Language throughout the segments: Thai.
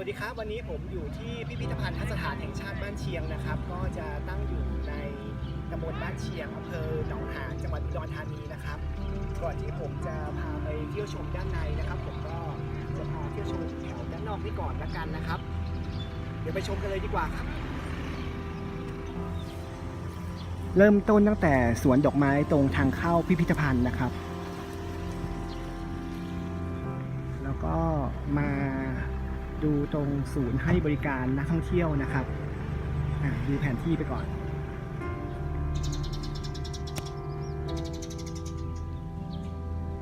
วัสดีครับ วันนี้ผมอยู่ที่พิพิธภัณฑสถานแห่งชาติบ้านเชียงนะครับ ก็จะตั้งอยู่ในตำบลบ้านเชียงอำเภอหนองหานจังหวัดอุดรธานีนะครับ ก่อนที่ผมจะพาไปเที่ยวชมด้านในนะครับ ผมก็จะพาเที่ยวชมแถวด้านนอกนี่ก่อนละกันนะครับ เดี๋ยวไปชมกันเลยดีกว่าครับ เริ่มต้นตั้งแต่สวนดอกไม้ตรงทางเข้าพิพิธภัณฑ์นะครับ แล้วก็มา ดูตรงศูนย์ให้บริการนักท่องเที่ยวนะครับดูแผนที่ไปก่อน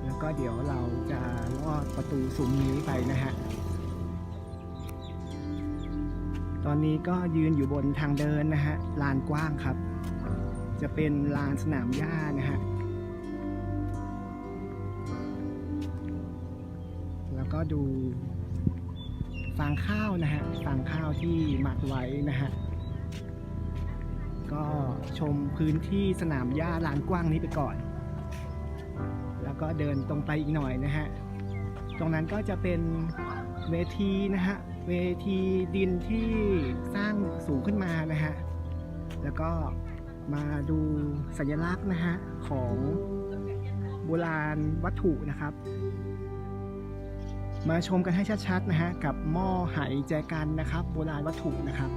แล้วก็เดี๋ยวเราจะลอดประตูซุ้มนี้ไปนะฮะ ตอนนี้ก็ยืนอยู่บนทางเดินนะฮะ ลานกว้างครับ จะเป็นลานสนามหญ้านะฮะแล้วก็ดู ฟางข้าวนะฮะฟางข้าวที่หมักไว้นะฮะก็ชมพื้นที่สนามหญ้าลานกว้างนี้ไปก่อน แล้วก็เดินตรงไปอีกหน่อยนะฮะตรงนั้นก็จะเป็นเวทีนะฮะเวทีดินที่สร้างสูงขึ้นมานะฮะแล้วก็มาดูสัญลักษณ์นะฮะของโบราณวัตถุนะครับ มาชมกันให้ชัดๆนะฮะกับหม้อไหแจกันนะครับ โบราณวัตถุนะครับ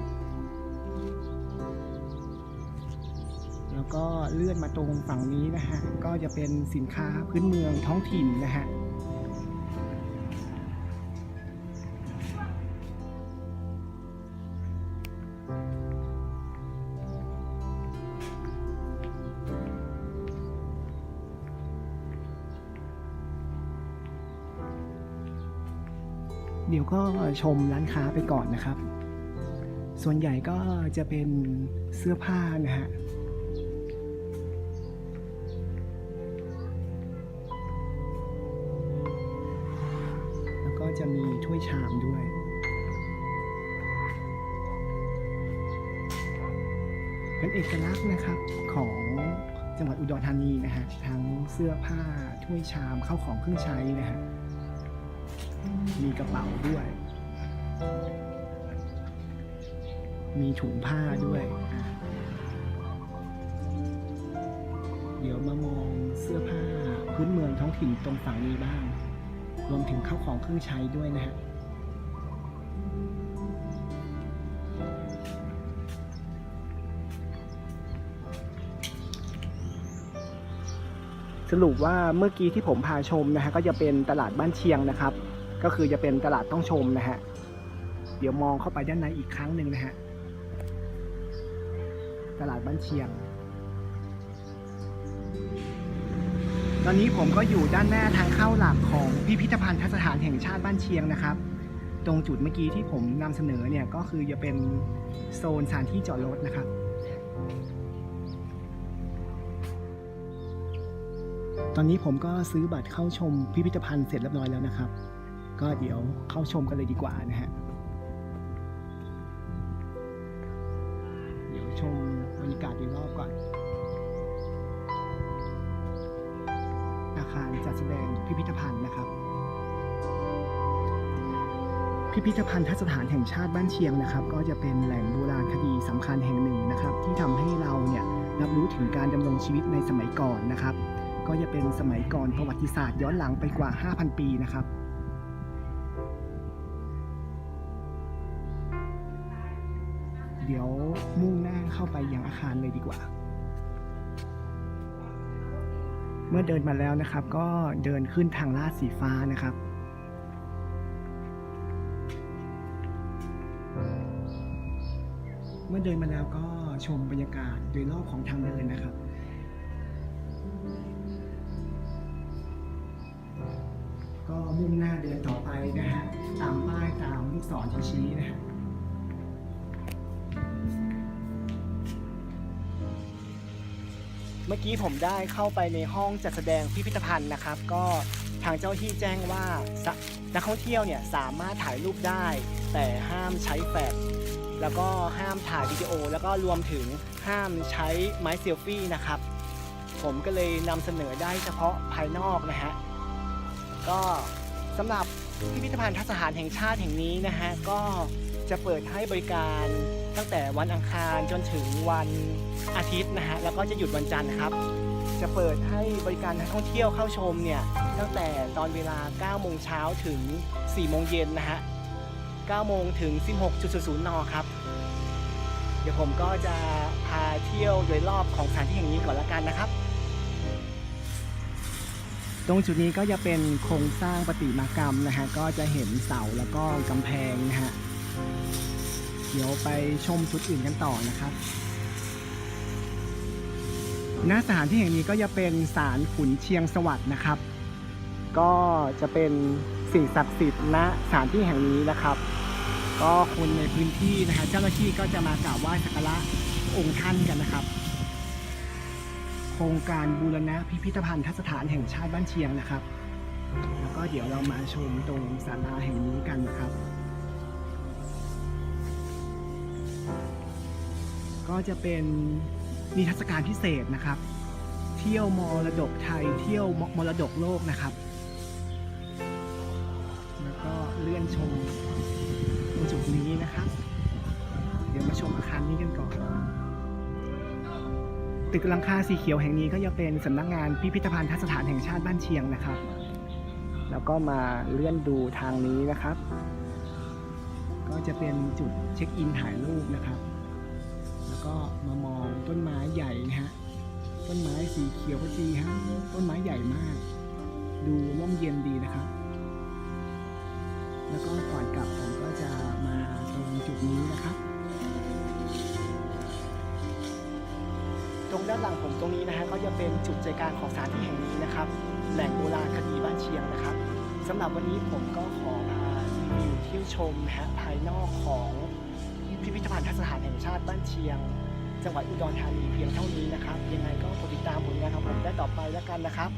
แล้วก็เลื่อนมาตรงฝั่งนี้นะฮะก็จะเป็นสินค้าพื้นเมืองท้องถิ่นนะฮะ เดี๋ยวก็ชมร้านค้าไปก่อนนะครับ ส่วนใหญ่ก็จะเป็นเสื้อผ้านะฮะแล้วก็จะมีถ้วยชามด้วยเป็นเอกลักษณ์นะครับของจังหวัดอุดรธานีนะฮะทั้งเสื้อผ้าถ้วยชามเข้าของเครื่องใช้นะฮะ มีกระเป๋าด้วย มีถุงผ้าด้วยอะเดี๋ยวมามองเสื้อผ้าพื้นเมืองท้องถิ่นตรงฝั่งนี้บ้าง รวมถึงข้าวของเครื่องใช้ด้วยนะฮะ สรุปว่าเมื่อกี้ที่ผมพาชมนะฮะก็จะเป็นตลาดบ้านเชียงนะครับ ก็คือจะเป็นตลาดต้องชมนะฮะ เดี๋ยวมองเข้าไปด้านในอีกครั้งหนึ่งนะฮะ ตลาดบ้านเชียง ตอนนี้ผมก็อยู่ด้านหน้าทางเข้าหลักของพิพิธภัณฑสถานแห่งชาติบ้านเชียงนะครับ ตรงจุดเมื่อกี้ที่ผมนำเสนอเนี่ยก็คือจะเป็นโซนสถานที่จอดรถนะครับตอนนี้ผมก็ซื้อบัตรเข้าชมพิพิธภัณฑ์เสร็จเรียบร้อยแล้วนะครับ ก็เดี๋ยวเข้าชมกันเลยดีกว่านะฮะเดี๋ยวชมบรรยากาศอีกรอบก่อน อาคารจัดแสดงพิพิธภัณฑ์นะครับ พิพิธภัณฑสถานแห่งชาติบ้านเชียงนะครับ ก็จะเป็นแหล่งโบราณคดีสำคัญแห่งหนึ่งนะครับ ที่ทำให้เราเนี่ยรับรู้ถึงการดำรงชีวิตในสมัยก่อนนะครับ ก็จะเป็นสมัยก่อนประวัติศาสตร์ย้อนหลังไปกว่า 5,000 ปีนะครับ เดี๋ยวมุ่งหน้าเข้าไปยังอาคารเลยดีกว่า เมื่อเดินมาแล้วนะครับ ก็เดินขึ้นทางลาดสีฟ้านะครับ เมื่อเดินมาแล้วก็ชมบรรยากาศโดยรอบของทางเดินนะครับก็มุ่งหน้าเดินต่อไปนะฮะตามป้ายตามลูกศรชี้นะฮะ เมื่อกี้ผมได้เข้าไปในห้องจัดแสดงพิพิธภัณฑ์นะครับ ก็ทางเจ้าที่แจ้งว่านักท่องเที่ยวเนี่ยสามารถถ่ายรูปได้ แต่ห้ามใช้แฟลชแล้วก็ห้ามถ่ายวิดีโอ แล้วก็รวมถึงห้ามใช้ไม้เซลฟี่นะครับ ผมก็เลยนำเสนอได้เฉพาะภายนอกนะฮะก็สำหรับพิพิธภัณฑ์ทัศถานแห่งชาติแห่งนี้นะฮะก็ จะเปิดให้บริการตั้งแต่วันอังคารจนถึงวันอาทิตย์นะฮะแล้วก็จะหยุดวันจันทร์ครับ จะเปิดให้บริการนักท่องเที่ยวเข้าชมเนี่ยตั้งแต่ตอนเวลา 9 โมงเช้าถึง 4 โมงเย็นนะฮะ 9 โมงถึง 16.00 น ครับ เดี๋ยวผมก็จะพาเที่ยวโดยรอบของสถานที่แห่งนี้ก่อนละกันนะครับ ตรงจุดนี้ก็จะเป็นโครงสร้างประติมากรรมนะฮะ ก็จะเห็นเสาแล้วก็กำแพงนะฮะ เดี๋ยวไปชมจุดอื่นกันต่อนะครับณสถานที่แห่งนี้ก็จะเป็นศาลขุนเชียงสวัสดิ์นะครับ ก็จะเป็นสิ่งศักดิ์สิทธิ์ณสถานที่แห่งนี้นะครับ ก็คนในพื้นที่นะฮะเจ้าหน้าที่ก็จะมากราบไหว้สักการะองค์ท่านกันนะครับ โครงการบูรณะพิพิธภัณฑ์ทัศถานแห่งชาติบ้านเชียงนะครับ แล้วก็เดี๋ยวเรามาชมตรงศาลาแห่งนี้กันนะครับ ก็จะเป็นนิทรรศการพิเศษนะครับ เที่ยวมรดกไทย เที่ยวมรดกโลกนะครับ แล้วก็เลื่อนชมตรงจุดนี้นะครับ เดี๋ยวมาชมอาคารนี้กันก่อน ตึกหลังคาสีเขียวแห่งนี้ก็จะเป็นสำนักงานพิพิธภัณฑ์ทัศถานแห่งชาติบ้านเชียงนะครับ แล้วก็มาเลื่อนดูทางนี้นะครับ ก็จะเป็นจุดเช็คอินถ่ายรูปนะครับ แล้วก็มามองต้นไม้ใหญ่นะฮะต้นไม้สีเขียวขจีฮะต้นไม้ใหญ่มาก ดูร่มเย็นดีนะครับ แล้วก็ก่อนกลับผมก็จะมาตรงจุดนี้นะครับ ตรงด้านหลังผมตรงนี้นะฮะก็จะเป็นจุดใจกลางของสถานที่แห่งนี้นะครับ แหล่งโบราณคดีบ้านเชียงนะครับสำหรับวันนี้ผมก็ขอพารีวิวเที่ยวชมนะฮะภายนอกของ พิพิธภัณฑ์ทัศถานแห่งชาติบ้านเชียง จังหวัดอุดรธานีเพียงเท่านี้นะครับ ยังไงก็กดติดตามผลงานของผมได้ต่อไปแล้วกันนะครับ